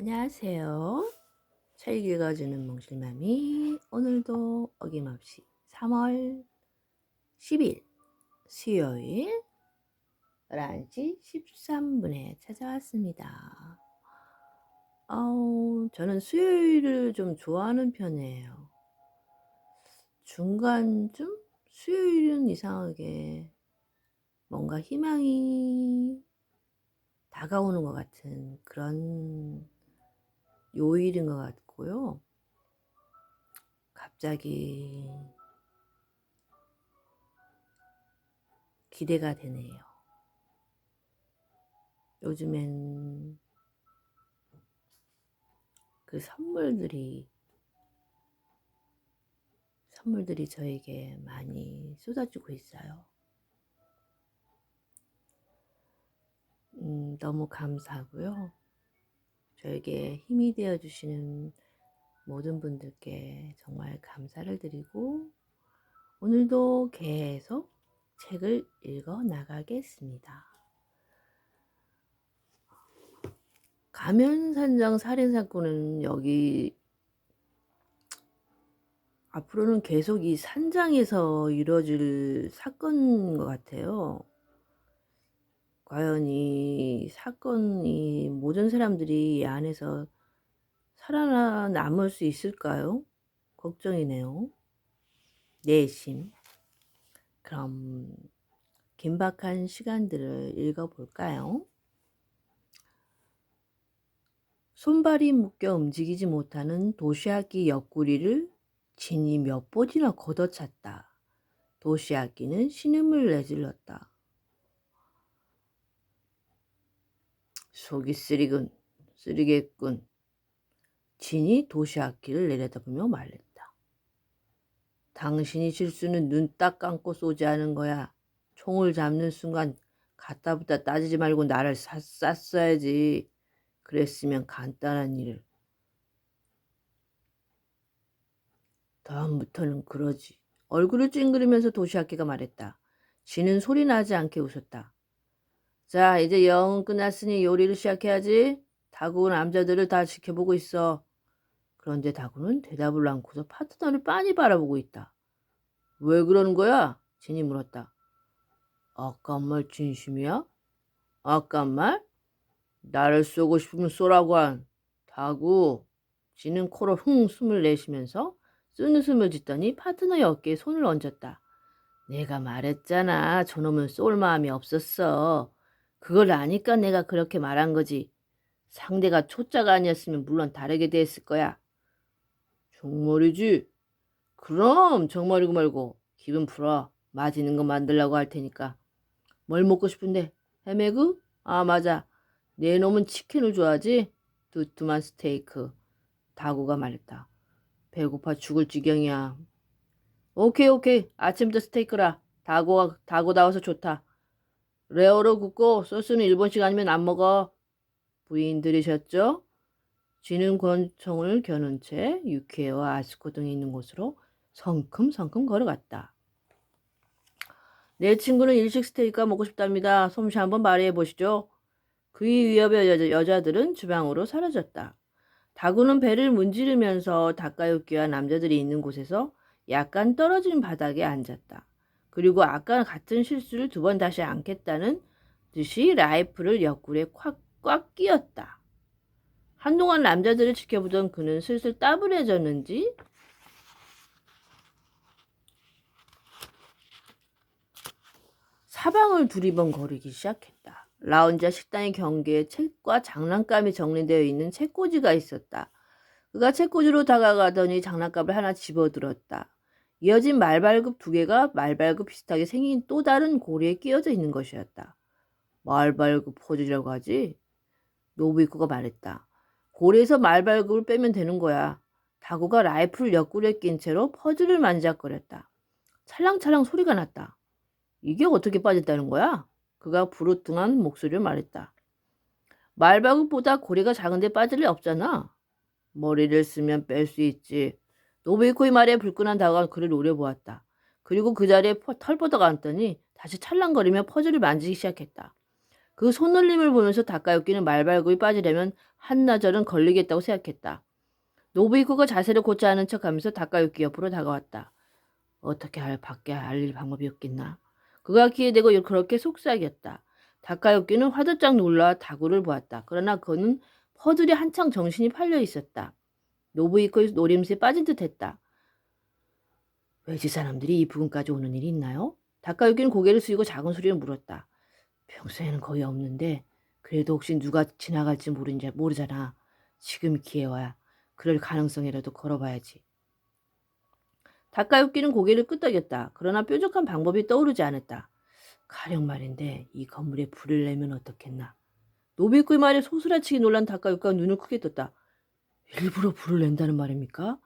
안녕하세요. 책 읽어주는 몽실맘이 오늘도 어김없이 3월 10일 수요일 11시 13분에 찾아왔습니다. 아우, 저는 수요일을 좀 좋아하는 편이에요. 중간쯤 수요일은 이상하게 뭔가 희망이 다가오는 것 같은 그런 요일인 것 같고요. 갑자기 기대가 되네요. 요즘엔 그 선물들이 선물들이 저에게 많이 쏟아지고 있어요. 음, 너무 감사하고요. 저에게 힘이 되어 주시는 모든 분들께 정말 감사를 드리고 오늘도 계속 책을 읽어 나가겠습니다. 가면산장 살인 사건은 여기 앞으로는 계속 이 산장에서 이루어질 사건인 것 같아요. 과연 이 사건이 모든 사람들이 이 안에서 살아남을 수 있을까요? 걱정이네요. 내심. 그럼 긴박한 시간들을 읽어볼까요? 손발이 묶여 움직이지 못하는 도시악기 옆구리를 진이 몇 번이나 걷어찼다. 도시악기는 신음을 내질렀다. 속이 쓰리군, 쓰리겠군. 진이 도시악기를 내려다보며 말했다. 당신이 실수는 눈 딱 감고 쏘지 않은 거야. 총을 잡는 순간 갖다부터 따지지 말고 나를 사, 쐈어야지. 그랬으면 간단한 일을. 다음부터는 그러지. 얼굴을 찡그리면서 도시악기가 말했다. 지는 소리 나지 않게 웃었다. 자, 이제 영은 끝났으니 요리를 시작해야지. 다구 남자들을 다 지켜보고 있어. 그런데 다구는 대답을 않고서 파트너를 빤히 바라보고 있다. 왜 그러는 거야? 진이 물었다. 아까 말 진심이야? 아까 말? 나를 쏘고 싶으면 쏘라고 한 다구. 진은 코로 흥 숨을 내쉬면서 쓴웃음을 짓더니 파트너의 어깨에 손을 얹었다. 내가 말했잖아. 저놈은 쏠 마음이 없었어. 그걸 아니까 내가 그렇게 말한 거지. 상대가 초짜가 아니었으면 물론 다르게 됐을 거야. 정말이지? 그럼 정말이고 말고 기분 풀어. 맛있는 거 만들라고 할 테니까. 뭘 먹고 싶은데? 해매그? 아 맞아. 내 놈은 치킨을 좋아하지? 두툼한 스테이크. 다구가 말했다. 배고파 죽을 지경이야. 오케이 오케이. 아침부터 스테이크라. 다구가 다구 나와서 좋다. 레어로 굽고 소스는 일본식 아니면 안 먹어. 부인 들으셨죠? 쥐는 권총을 겨눈 채 유케와 아스코 등이 있는 곳으로 성큼성큼 걸어갔다. 내 친구는 일식 스테이크가 먹고 싶답니다. 솜씨 한번 발휘해 보시죠. 그의 위협의 여자, 여자들은 주방으로 사라졌다. 다구는 배를 문지르면서 닭가육기와 남자들이 있는 곳에서 약간 떨어진 바닥에 앉았다. 그리고 아까 같은 실수를 두 번 다시 않겠다는 듯이 라이프를 옆구리에 꽉, 꽉 끼었다. 한동안 남자들을 지켜보던 그는 슬슬 따분해졌는지 사방을 두리번 거리기 시작했다. 라운지와 식당의 경계에 책과 장난감이 정리되어 있는 책꽂이가 있었다. 그가 책꽂이로 다가가더니 장난감을 하나 집어들었다. 이어진 말발굽 두 개가 말발굽 비슷하게 생긴 또 다른 고리에 끼어져 있는 것이었다. 말발굽 포즈라고 하지? 노부이코가 말했다. 고리에서 말발굽을 빼면 되는 거야. 다구가 라이프를 옆구리에 낀 채로 퍼즐을 만지작거렸다. 찰랑찰랑 소리가 났다. 이게 어떻게 빠졌다는 거야? 그가 부르뚱한 목소리를 말했다. 말발굽보다 고리가 작은데 빠질 리 없잖아. 머리를 쓰면 뺄 수 있지. 노베이코의 말에 불끈한 다가가 그를 노려보았다. 그리고 그 자리에 털 뻗어가 앉더니 다시 찰랑거리며 퍼즐을 만지기 시작했다. 그 손놀림을 보면서 다카유키는 말발굽이 빠지려면 한나절은 걸리겠다고 생각했다. 노부이코가 자세를 고치 않은 척하면서 다카유키 옆으로 다가왔다. 어떻게 할 밖에 알릴 방법이 없겠나? 그가 대고 그렇게 속삭였다. 다카유키는 화들짝 놀라 다구를 보았다. 그러나 그는 퍼즐이 한창 정신이 팔려 있었다. 노부이코의 노림수에 빠진 듯 했다. 외지 사람들이 이 부근까지 오는 일이 있나요? 다카유키는 고개를 숙이고 작은 소리로 물었다. 평소에는 거의 없는데 그래도 혹시 누가 지나갈지 모르냐, 모르잖아. 지금 기회와 그럴 가능성이라도 걸어봐야지. 다카유키는 고개를 끄덕였다. 그러나 뾰족한 방법이 떠오르지 않았다. 가령 말인데 이 건물에 불을 내면 어떻겠나. 노비꾸의 말에 소스라치게 놀란 다카유키가 눈을 크게 떴다. 일부러 불을 낸다는 말입니까?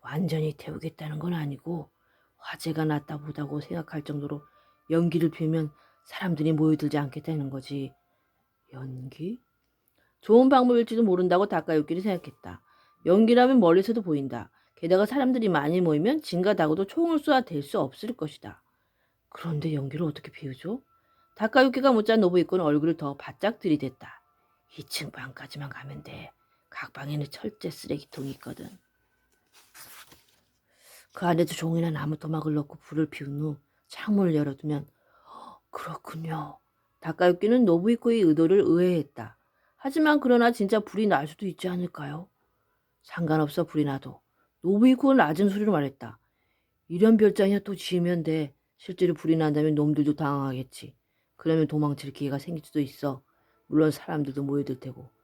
완전히 태우겠다는 건 아니고 화재가 났다 보다고 생각할 정도로 연기를 피우면 사람들이 모여들지 않겠다는 거지. 연기? 좋은 방법일지도 모른다고 다카유키는 생각했다. 연기라면 멀리서도 보인다. 게다가 사람들이 많이 모이면 진가다고도 총을 쏘아 댈 수 없을 것이다. 그런데 연기를 어떻게 피우죠? 다카유키가 못자 노부이코는 얼굴을 더 바짝 들이댔다. 2층 방까지만 가면 돼. 각 방에는 철제 쓰레기통이 있거든. 그 안에도 종이나 나무 토막을 넣고 불을 피운 후 창문을 열어두면 "허, 그렇군요. 다카유키는 노부이코의 의도를 의외했다. 하지만 그러나 진짜 불이 날 수도 있지 않을까요? 상관없어 불이 나도. 노부이코는 낮은 소리로 말했다. 이런 별장이야 또 지으면 돼. 실제로 불이 난다면 놈들도 당황하겠지. 그러면 도망칠 기회가 생길 수도 있어. 물론 사람들도 모여들 테고.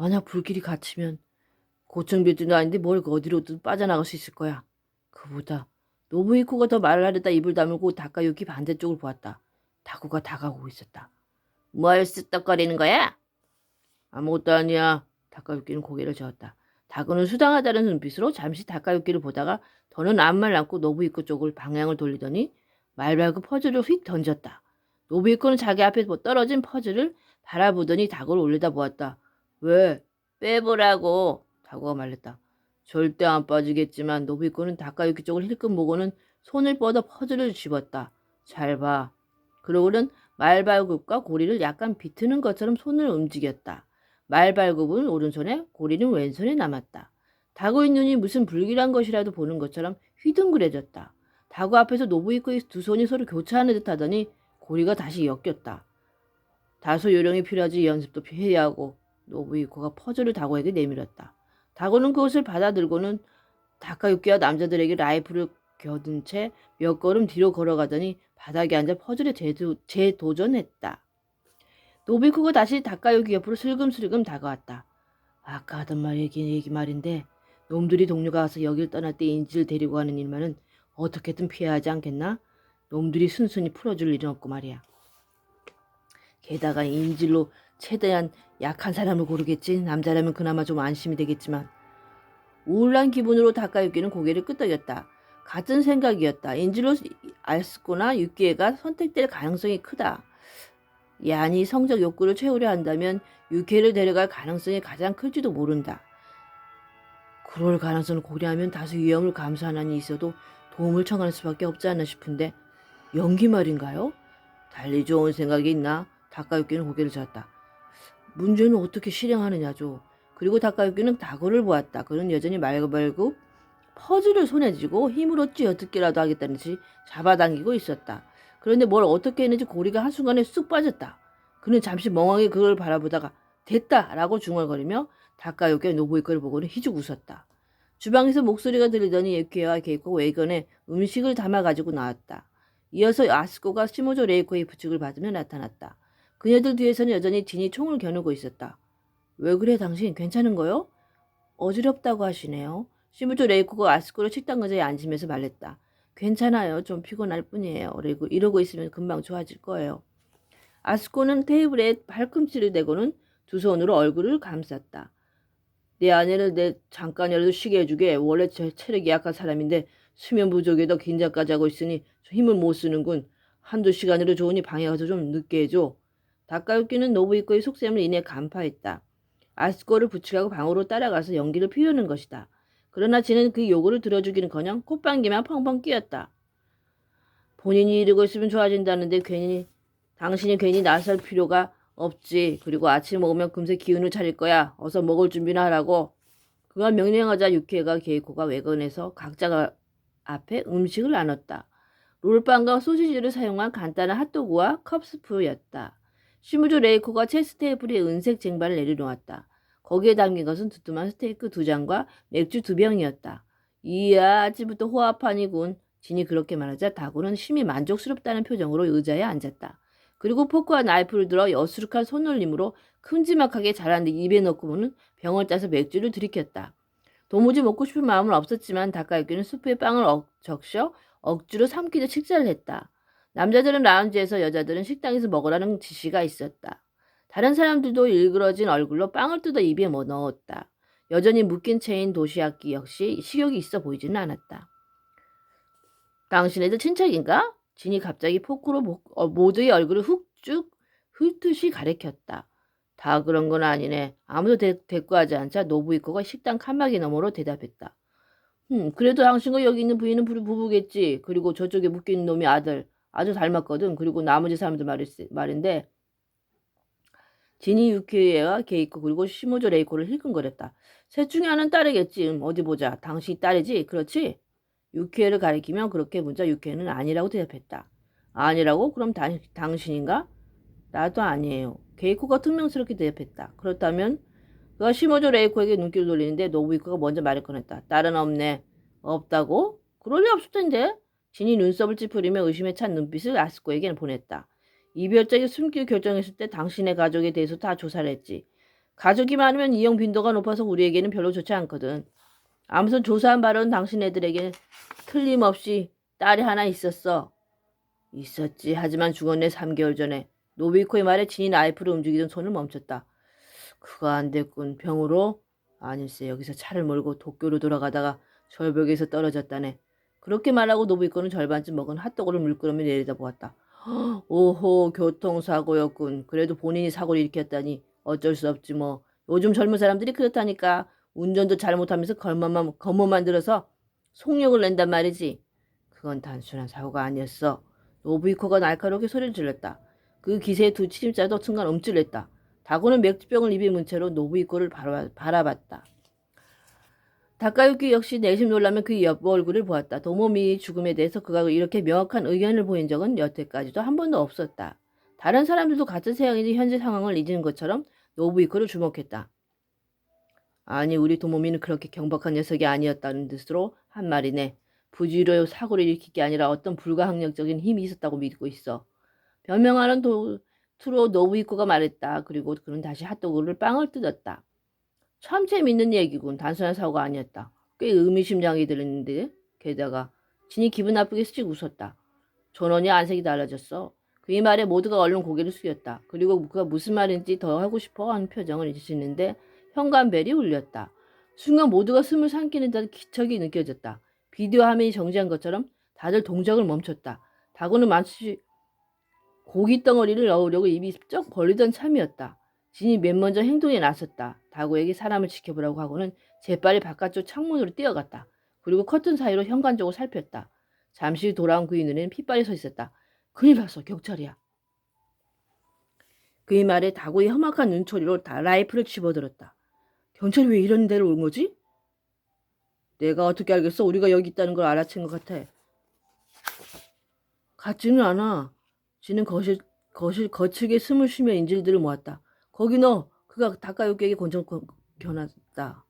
만약 불길이 갇히면 고층 빌딩도 아닌데 뭘 어디로든 빠져나갈 수 있을 거야. 그보다 노부이코가 더 말을 하려다 입을 다물고 다카유키 반대쪽을 보았다. 다구가 다가오고 있었다. 뭘 쓰떡거리는 거야? 아무것도 아니야. 다카유키는 고개를 저었다. 다구는 수당하다는 눈빛으로 잠시 다카유키를 보다가 더는 아무 말 않고 노부이코 쪽을 방향을 돌리더니 말발굽 퍼즐을 휙 던졌다. 노부이코는 자기 앞에 뭐 떨어진 퍼즐을 바라보더니 다구를 올려다 보았다. 왜? 빼보라고. 다구가 말했다. 절대 안 빠지겠지만 노비코는 다카유키 쪽을 힐끔 보고는 손을 뻗어 퍼즐을 집었다. 잘 봐. 그러고는 말발굽과 고리를 약간 비트는 것처럼 손을 움직였다. 말발굽은 오른손에 고리는 왼손에 남았다. 다구의 눈이 무슨 불길한 것이라도 보는 것처럼 휘둥그레졌다. 다구 앞에서 노부이코의 두 손이 서로 교차하는 듯 하더니 고리가 다시 엮였다. 다소 요령이 필요하지 연습도 해야 하고 노부이코가 퍼즐을 다구에게 내밀었다. 다고는 그것을 받아들고는 다카유키와 남자들에게 라이프를 겨둔 채 몇 걸음 뒤로 걸어가더니 바닥에 앉아 퍼즐에 재도, 재도전했다. 노비쿠가 다시 다카유키 옆으로 슬금슬금 다가왔다. 아까 하던 말 얘기, 얘기 말인데 놈들이 동료가 와서 여길 떠날 때 인지를 데리고 가는 일만은 어떻게든 피해야 하지 않겠나? 놈들이 순순히 풀어줄 일은 없고 말이야. 게다가 인질로 최대한 약한 사람을 고르겠지. 남자라면 그나마 좀 안심이 되겠지만 우울한 기분으로 다카유키는 고개를 끄덕였다. 같은 생각이었다. 인질로 알스코나 유키에가 선택될 가능성이 크다. 야니 성적 욕구를 채우려 한다면 유키를 데려갈 가능성이 가장 클지도 모른다. 그럴 가능성을 고려하면 다소 위험을 감수하는 한이 있어도 도움을 청할 수밖에 없지 않나 싶은데 연기 말인가요? 달리 좋은 생각이 있나? 다카유키는 고개를 젓다. 문제는 어떻게 실행하느냐죠. 그리고 다카유키는 다구를 보았다. 그는 여전히 말고말고 퍼즐을 손에 쥐고 힘으로 쥐어뜯기라도 하겠다는 듯이 잡아당기고 있었다. 그런데 뭘 어떻게 했는지 고리가 한순간에 쑥 빠졌다. 그는 잠시 멍하게 그걸 바라보다가 됐다! 라고 중얼거리며 다카유키의 노부이코를 보고는 희죽 웃었다. 주방에서 목소리가 들리더니 유키와 케이코 웨이건에 음식을 담아가지고 나왔다. 이어서 아스코가 시모조 레이코의 부축을 받으며 나타났다. 그녀들 뒤에서는 여전히 진이 총을 겨누고 있었다. 왜 그래 당신 괜찮은 거요? 어지럽다고 하시네요. 시무조 레이코가 아스코를 식당 의자에 앉으면서 말했다. 괜찮아요. 좀 피곤할 뿐이에요. 그리고 이러고 있으면 금방 좋아질 거예요. 아스코는 테이블에 발꿈치를 대고는 두 손으로 얼굴을 감쌌다. 내 아내를 내 잠깐이라도 쉬게 해주게. 원래 제 체력이 약한 사람인데 수면 부족에도 긴장까지 하고 있으니 힘을 못 쓰는군. 한두 시간으로 좋으니 방에 가서 좀 늦게 해줘. 다카유키는 노부이코의 속셈을 인해 간파했다. 아스코를 부축하고 방으로 따라가서 연기를 피우는 것이다. 그러나 지는 그 요구를 들어주기는커녕 콧방귀만 펑펑 끼었다. 본인이 이러고 있으면 좋아진다는데 괜히 당신이 괜히 나설 필요가 없지. 그리고 아침 먹으면 금세 기운을 차릴 거야. 어서 먹을 준비나 하라고. 그가 명령하자 유키가 게이코가 외건에서 각자가 앞에 음식을 나눴다. 롤빵과 소시지를 사용한 간단한 핫도그와 컵스프였다. 시무조 레이코가 체스 테이블에 은색 쟁반을 내려놓았다. 거기에 담긴 것은 두툼한 스테이크 두 장과 맥주 두 병이었다. 이야, 아침부터 호화판이군. 진이 그렇게 말하자 다구는 심히 만족스럽다는 표정으로 의자에 앉았다. 그리고 포크와 나이프를 들어 여수룩한 손놀림으로 큼지막하게 자란 데 입에 넣고는 병을 따서 맥주를 들이켰다. 도무지 먹고 싶은 마음은 없었지만 닭갈비는 수프에 빵을 억, 적셔 억지로 삼키듯 식사를 했다. 남자들은 라운지에서 여자들은 식당에서 먹으라는 지시가 있었다. 다른 사람들도 일그러진 얼굴로 빵을 뜯어 입에 뭐 넣었다. 여전히 묶인 채인 도시락기 역시 식욕이 있어 보이지는 않았다. 당신애들 친척인가? 진이 갑자기 포크로 모, 어, 모두의 얼굴을 훅쭉 훑듯이 가리켰다. 다 그런 건 아니네. 아무도 대, 대꾸하지 않자 노부이코가 식당 칸막이 너머로 대답했다. 음, 그래도 당신과 여기 있는 부인은 부- 부부겠지. 그리고 저쪽에 묶인 놈이 아들. 아주 닮았거든. 그리고 나머지 사람들 말일세, 말인데 진이 유키에와 게이코 그리고 시모조 레이코를 힐끔거렸다. 셋 중에 하나는 딸이겠지. 음, 어디 보자. 당신이 딸이지? 그렇지? 유키에를 가리키며 그렇게 문자 유키에는 아니라고 대답했다. 아니라고? 그럼 다, 당신인가? 나도 아니에요. 게이코가 퉁명스럽게 대답했다. 그렇다면 그가 시모조 레이코에게 눈길을 돌리는데 노부이코가 먼저 말을 꺼냈다. 딸은 없네. 없다고? 그럴 리 없을 텐데. 진이 눈썹을 찌푸리며 의심에 찬 눈빛을 아스코에게 보냈다. 이별장에 숨기를 결정했을 때 당신의 가족에 대해서 다 조사를 했지. 가족이 많으면 이용 빈도가 높아서 우리에게는 별로 좋지 않거든. 아무튼 조사한 바로는 당신 애들에게 틀림없이 딸이 하나 있었어. 있었지. 하지만 죽었네 3개월 전에. 노비코의 말에 진이 나이프를 움직이던 손을 멈췄다. 그거 안 됐군. 병으로? 아닐세. 여기서 차를 몰고 도쿄로 돌아가다가 절벽에서 떨어졌다네. 그렇게 말하고 노비코는 절반쯤 먹은 핫도그를 물끄러미 내려다보았다. 오호 교통사고였군. 그래도 본인이 사고를 일으켰다니 어쩔 수 없지 뭐. 요즘 젊은 사람들이 그렇다니까. 운전도 잘못하면서 걸만만 검어 만 들어서 속력을 낸단 말이지. 그건 단순한 사고가 아니었어. 노부이코가 날카롭게 소리를 질렀다. 그 기세의 두 치림자도 순간 움찔했다. 다고는 맥주병을 입에 문 채로 노부이코를 바라, 바라봤다. 다카유키 역시 내심 놀라며 그 옆 얼굴을 보았다. 도모미 죽음에 대해서 그가 이렇게 명확한 의견을 보인 적은 여태까지도 한 번도 없었다. 다른 사람들도 같은 생각인지 현재 상황을 잊은 것처럼 노부이코를 주목했다. 아니 우리 도모미는 그렇게 경박한 녀석이 아니었다는 뜻으로 한 말이네. 부지로 사고를 일으킬 게 아니라 어떤 불가항력적인 힘이 있었다고 믿고 있어. 변명하는 도, 투로 노부이코가 말했다. 그리고 그는 다시 핫도그를 빵을 뜯었다. 참 재밌는 얘기군. 단순한 사고가 아니었다. 꽤 의미심장하게 들렸는데 게다가 진이 기분 나쁘게 스직 웃었다. 전원이 안색이 달라졌어. 그의 말에 모두가 얼른 고개를 숙였다. 그리고 그가 무슨 말인지 더 하고 싶어 하는 표정을 짓는데 현관벨이 울렸다. 순간 모두가 숨을 삼키는 듯 기척이 느껴졌다. 비디오 화면이 정지한 것처럼 다들 동작을 멈췄다. 다구는 마치 고기 덩어리를 넣으려고 입이 쩍 벌리던 참이었다. 진이 맨 먼저 행동에 나섰다. 다구에게 사람을 지켜보라고 하고는 재빨리 바깥쪽 창문으로 뛰어갔다. 그리고 커튼 사이로 현관 쪽을 살폈다. 잠시 돌아온 그의 눈에는 핏발이 서 있었다. 큰일 났어. 경찰이야. 그의 말에 다구의 험악한 눈초리로 다 라이프를 집어들었다. 경찰이 왜 이런 데로 온 거지? 내가 어떻게 알겠어? 우리가 여기 있다는 걸 알아챈 것 같아. 같지는 않아. 지는 거실, 거실 거칠게 숨을 쉬며 인질들을 모았다. 거기 너 그가 다카유키에게 권장 견했다.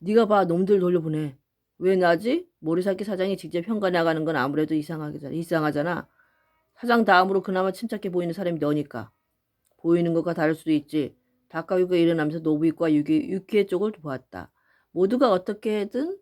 네가 봐 놈들 돌려보내. 왜 나지? 모리사키 사장이 직접 현관에 나가는 건 아무래도 이상하잖아. 이상하잖아. 사장 다음으로 그나마 침착해 보이는 사람이 너니까. 보이는 것과 다를 수도 있지. 다카유가 일어나면서 노부이과 유키, 유키의 쪽을 보았다. 모두가 어떻게든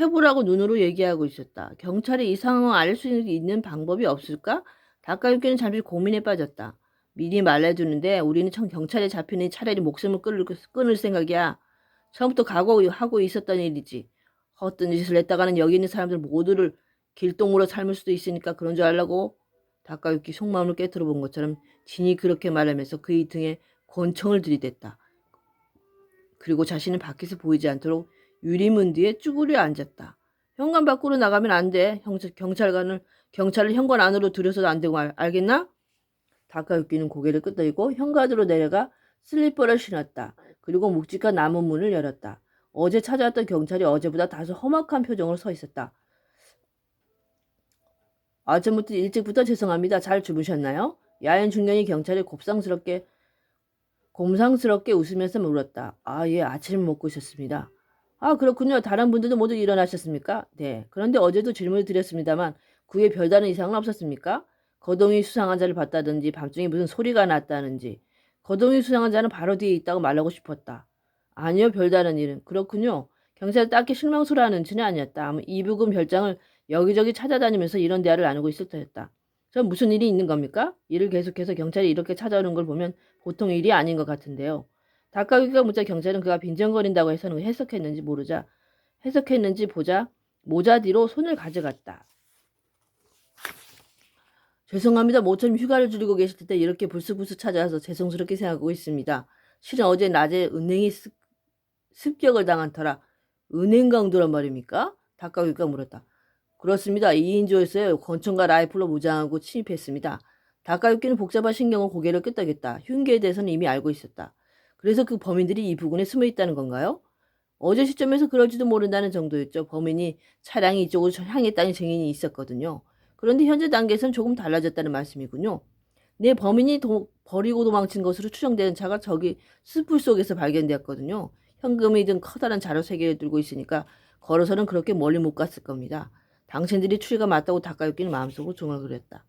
해보라고 눈으로 얘기하고 있었다. 경찰이 이 상황을 알 수 있는 방법이 없을까? 다카유키는 잠시 고민에 빠졌다. 미리 말해주는데 우리는 청 경찰에 잡히니 차라리 목숨을 끊을, 끊을 생각이야. 처음부터 각오하고 있었던 일이지. 헛된 짓을 했다가는 여기 있는 사람들 모두를 길동무로 삶을 수도 있으니까 그런 줄 알라고. 다카유키 속마음을 깨뜨려 본 것처럼 진이 그렇게 말하면서 그의 등에 권총을 들이댔다. 그리고 자신은 밖에서 보이지 않도록 유리문 뒤에 쭈그려 앉았다. 현관 밖으로 나가면 안 돼. 경찰, 경찰관을, 경찰을 현관 안으로 들여서도 안 되고 알, 알겠나? 다카유키는 고개를 끄덕이고 현관으로 내려가 슬리퍼를 신었다. 그리고 묵직한 나무 문을 열었다. 어제 찾아왔던 경찰이 어제보다 다소 험악한 표정으로 서 있었다. 아침부터 일찍부터 죄송합니다. 잘 주무셨나요? 야연 중년이 경찰이 곱상스럽게 곰상스럽게 웃으면서 물었다. 아, 예, 아침을 먹고 있었습니다. 아, 그렇군요. 다른 분들도 모두 일어나셨습니까? 네. 그런데 어제도 질문을 드렸습니다만 그에 별다른 이상은 없었습니까? 거동이 수상한 자를 봤다든지 밤중에 무슨 소리가 났다는지 거동이 수상한 자는 바로 뒤에 있다고 말하고 싶었다. 아니요, 별다른 일은. 그렇군요. 경찰 딱히 실망스러워하는 눈치는 아니었다. 아마 이부금 별장을 여기저기 찾아다니면서 이런 대화를 나누고 있을 터였다. 전 무슨 일이 있는 겁니까? 일을 계속해서 경찰이 이렇게 찾아오는 걸 보면 보통 일이 아닌 것 같은데요. 닭가기가 묻자 경찰은 그가 빈정거린다고 해서는 해석했는지 모르자 해석했는지 보자 모자 뒤로 손을 가져갔다. 죄송합니다. 모처럼 휴가를 줄이고 계실 때 이렇게 불쑥불쑥 찾아와서 죄송스럽게 생각하고 있습니다. 실은 어제 낮에 은행이 습, 습격을 당한 터라 은행 강도란 말입니까? 닭가기가 물었다. 그렇습니다. 2인조였어요. 권총과 라이플로 무장하고 침입했습니다. 닭가육기는 복잡한 신경을 고개를 끄덕였다. 흉계에 대해서는 이미 알고 있었다. 그래서 그 범인들이 이 부근에 숨어 있다는 건가요? 어제 시점에서 그럴지도 모른다는 정도였죠. 범인이 차량이 이쪽으로 향했다는 증인이 있었거든요. 그런데 현재 단계에서는 조금 달라졌다는 말씀이군요. 내 범인이 도, 버리고 도망친 것으로 추정되는 차가 저기 숲풀 속에서 발견되었거든요. 현금이 든 커다란 자료 세 개를 들고 있으니까 걸어서는 그렇게 멀리 못 갔을 겁니다. 당신들이 추리가 맞다고 닦아육기는 마음속으로 중얼거렸다.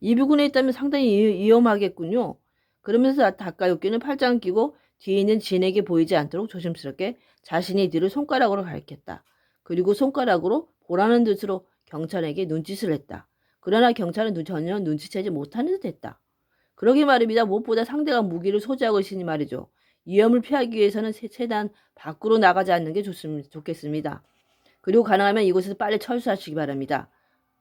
이 부근에 있다면 상당히 위험하겠군요. 그러면서 닦아육기는 팔짱을 끼고 뒤에 있는 진에게 보이지 않도록 조심스럽게 자신의 뒤를 손가락으로 가리켰다. 그리고 손가락으로 보라는 듯으로 경찰에게 눈짓을 했다. 그러나 경찰은 전혀 눈치채지 못하는 듯 했다. 그러게 말입니다. 무엇보다 상대가 무기를 소지하고 있으니 말이죠. 위험을 피하기 위해서는 최대한 밖으로 나가지 않는 게 좋습니다. 좋겠습니다. 그리고 가능하면 이곳에서 빨리 철수하시기 바랍니다.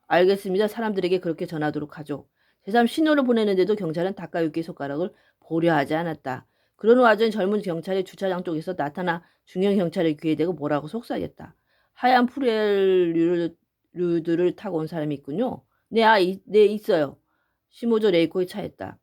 알겠습니다. 사람들에게 그렇게 전하도록 하죠. 제3 신호를 보내는데도 경찰은 닭가육기 손가락을 보려 하지 않았다. 그런 와중에 젊은 경찰이 주차장 쪽에서 나타나 중형 경찰의 귀에 대고 뭐라고 속삭였다. 하얀 프렐류들을 타고 온 사람이 있군요. 네, 아, 이, 네, 있어요. 시모조 레이코의 차였다.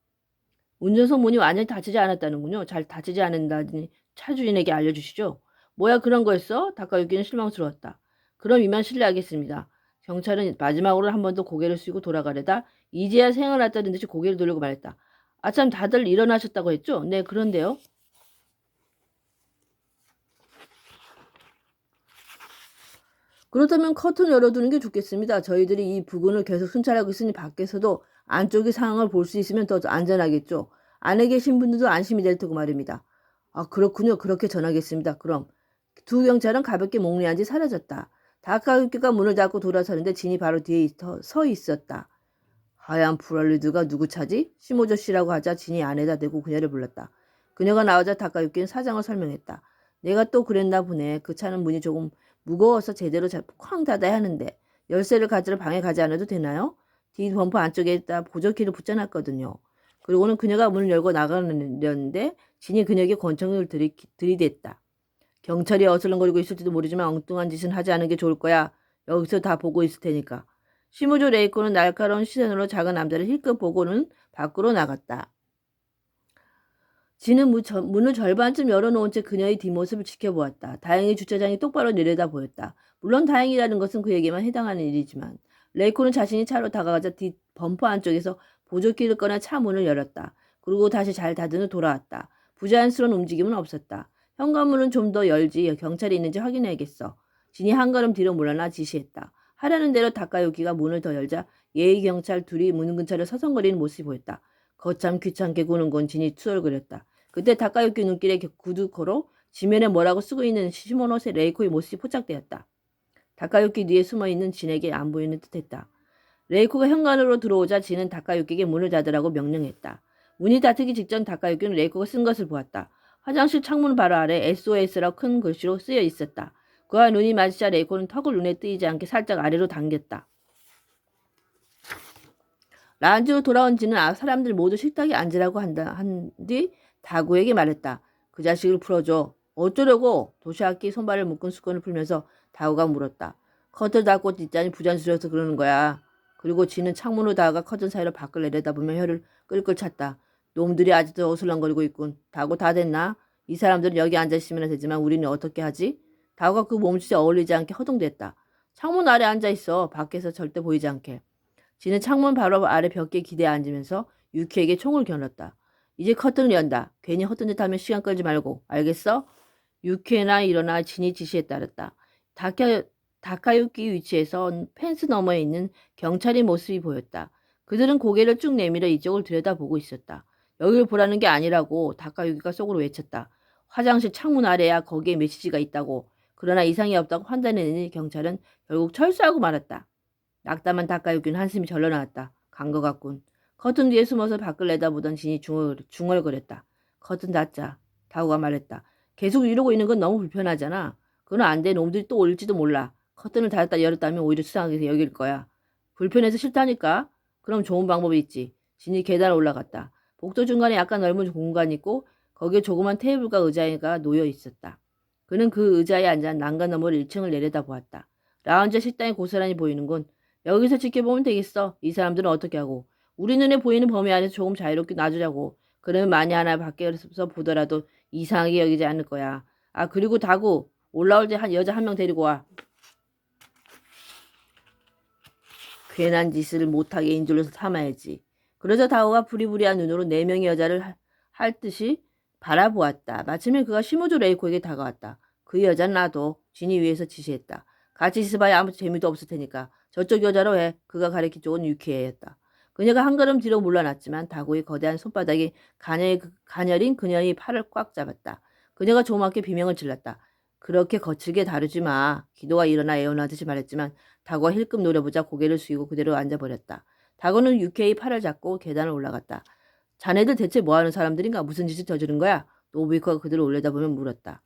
운전석 문이 완전히 닫히지 않았다는군요. 잘 닫히지 않는다니 차 주인에게 알려주시죠. 뭐야 그런 거였어? 닭가육기는 실망스러웠다. 그럼 이만 실례하겠습니다. 경찰은 마지막으로 한 번 더 고개를 숙이고 돌아가려다 이제야 생각났다는 듯이 고개를 돌리고 말했다. 아참 다들 일어나셨다고 했죠? 네, 그런데요. 그렇다면 커튼 열어두는 게 좋겠습니다. 저희들이 이 부근을 계속 순찰하고 있으니 밖에서도 안쪽의 상황을 볼 수 있으면 더 안전하겠죠. 안에 계신 분들도 안심이 될 테고 말입니다. 아, 그렇군요. 그렇게 전하겠습니다. 그럼 두 경찰은 가볍게 목례한 지 사라졌다. 다카유키가 문을 닫고 돌아서는데 진이 바로 뒤에 서 있었다. 하얀 프랄리드가 누구 차지? 시모조 씨라고 하자 진이 안에다 대고 그녀를 불렀다. 그녀가 나오자 다카유키는 사정을 설명했다. 내가 또 그랬나 보네. 그 차는 문이 조금 무거워서 제대로 쾅 닫아야 하는데 열쇠를 가지러 방에 가지 않아도 되나요? 뒤 범퍼 안쪽에다 보조키를 붙여놨거든요. 그리고는 그녀가 문을 열고 나가려는데 진이 그녀에게 권총을 들이, 들이댔다. 경찰이 어슬렁거리고 있을지도 모르지만 엉뚱한 짓은 하지 않은 게 좋을 거야. 여기서 다 보고 있을 테니까. 시무조 레이코는 날카로운 시선으로 작은 남자를 힐끗 보고는 밖으로 나갔다. 진은 문을 절반쯤 열어놓은 채 그녀의 뒷모습을 지켜보았다. 다행히 주차장이 똑바로 내려다 보였다. 물론 다행이라는 것은 그에게만 해당하는 일이지만 레이코는 자신이 차로 다가가자 뒷 범퍼 안쪽에서 보조키를 꺼내 차 문을 열었다. 그리고 다시 잘 닫은 후 돌아왔다. 부자연스러운 움직임은 없었다. 현관문은 좀 더 열지 경찰이 있는지 확인해야겠어. 진이 한 걸음 뒤로 물러나 지시했다. 하라는 대로 닭가요기가 문을 더 열자 예의 경찰 둘이 문 근처를 서성거리는 모습이 보였다. 거참 귀찮게 구는 건 진이 투덜거렸다. 그때 닭가요기 눈길에 구두코로 지면에 뭐라고 쓰고 있는 시모노세 레이코의 모습이 포착되었다. 닭가요기 뒤에 숨어있는 진에게 안 보이는 듯했다. 레이코가 현관으로 들어오자 진은 닭가요기에게 문을 닫으라고 명령했다. 문이 닫히기 직전 닭가요기는 레이코가 쓴 것을 보았다. 화장실 창문 바로 아래 SOS라고 큰 글씨로 쓰여 있었다. 그와 눈이 마주자 레이코는 턱을 눈에 띄지 않게 살짝 아래로 당겼다. 란지로 돌아온 지는 아, 사람들 모두 식탁에 앉으라고 한다 한 뒤 다구에게 말했다. 그 자식을 풀어줘. 어쩌려고? 도시악기 손발을 묶은 수건을 풀면서 다구가 물었다. 커튼 닫고 있자니 부자연스러워서 그러는 거야. 그리고 지는 창문으로 다가가 커튼 사이로 밖을 내려다보며 혀를 끌끌 찼다. 놈들이 아직도 어슬렁거리고 있군. 다고 다 됐나? 이 사람들은 여기 앉아있으면 되지만 우리는 어떻게 하지? 다고가 그 몸짓에 어울리지 않게 허둥댔다. 창문 아래 앉아있어. 밖에서 절대 보이지 않게. 지는 창문 바로 아래 벽에 기대어 앉으면서 유키에게 총을 겨눴다. 이제 커튼을 연다. 괜히 헛된 짓 하면 시간 끌지 말고. 알겠어? 유키나 일어나 진이 지시에 따랐다. 다카, 다카유키 위치에서 펜스 너머에 있는 경찰의 모습이 보였다. 그들은 고개를 쭉 내밀어 이쪽을 들여다보고 있었다. 여길 보라는 게 아니라고 다카유키가 속으로 외쳤다. 화장실 창문 아래야 거기에 메시지가 있다고. 그러나 이상이 없다고 판단해내니 경찰은 결국 철수하고 말았다. 낙담한 다카유키는 한숨이 절로 나왔다. 간 것 같군. 커튼 뒤에 숨어서 밖을 내다보던 진이 중얼, 중얼거렸다. 커튼 닫자. 다우가 말했다. 계속 이러고 있는 건 너무 불편하잖아. 그건 안 돼. 놈들이 또 올릴지도 몰라. 커튼을 닫았다 열었다면 오히려 수상하게 여길 거야. 불편해서 싫다니까? 그럼 좋은 방법이 있지. 진이 계단을 올라갔다. 복도 중간에 약간 넓은 공간이 있고 거기에 조그만 테이블과 의자가 놓여 있었다. 그는 그 의자에 앉아 난간 너머로 1층을 내려다보았다. 라운지 식당이 고스란히 보이는군. 여기서 지켜보면 되겠어. 이 사람들은 어떻게 하고. 우리 눈에 보이는 범위 안에서 조금 자유롭게 놔주자고. 그러면 만에 하나 밖에서 보더라도 이상하게 여기지 않을 거야. 아 그리고 다구 올라올 때 한 여자 한 명 데리고 와. 괜한 짓을 못하게 인줄로서 참아야지. 그러자 다오가 부리부리한 눈으로 네 명의 여자를 하- 할 듯이 바라보았다. 마침내 그가 시모조 레이코에게 다가왔다. 그 여자는 나도 진이 위에서 지시했다. 같이 있어봐야 아무 재미도 없을 테니까 저쪽 여자로 해. 그가 가리킨 쪽은 유키에였다. 그녀가 한 걸음 뒤로 물러났지만 다고의 거대한 손바닥이 가녀, 가녀린 그녀의 팔을 꽉 잡았다. 그녀가 조맣게 비명을 질렀다. 그렇게 거칠게 다루지 마. 기도가 일어나 애원하듯이 말했지만 다고가 힐끔 노려보자 고개를 숙이고 그대로 앉아버렸다. 다고는 유케의 팔을 잡고 계단을 올라갔다. 자네들 대체 뭐하는 사람들인가? 무슨 짓을 저지른 거야? 노부이코가 그들을 올려다보며 물었다.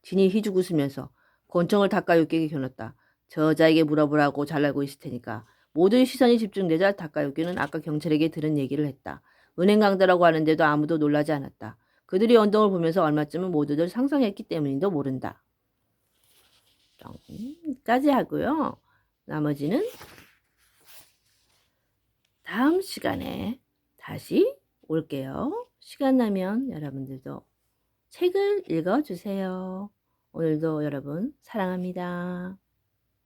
진이 희죽 웃으면서 권총을 닦아유끼에게 겨눴다. 저 여자에게 물어보라고 잘 알고 있을 테니까. 모두의 시선이 집중되자 닦아유끼는 아까 경찰에게 들은 얘기를 했다. 은행 강도라고 하는데도 아무도 놀라지 않았다. 그들이 언덕을 보면서 얼마쯤은 모두들 상상했기 때문인도 모른다. 여기까지 하고요. 나머지는 다음 시간에 다시 올게요. 시간 나면 여러분들도 책을 읽어주세요. 오늘도 여러분 사랑합니다.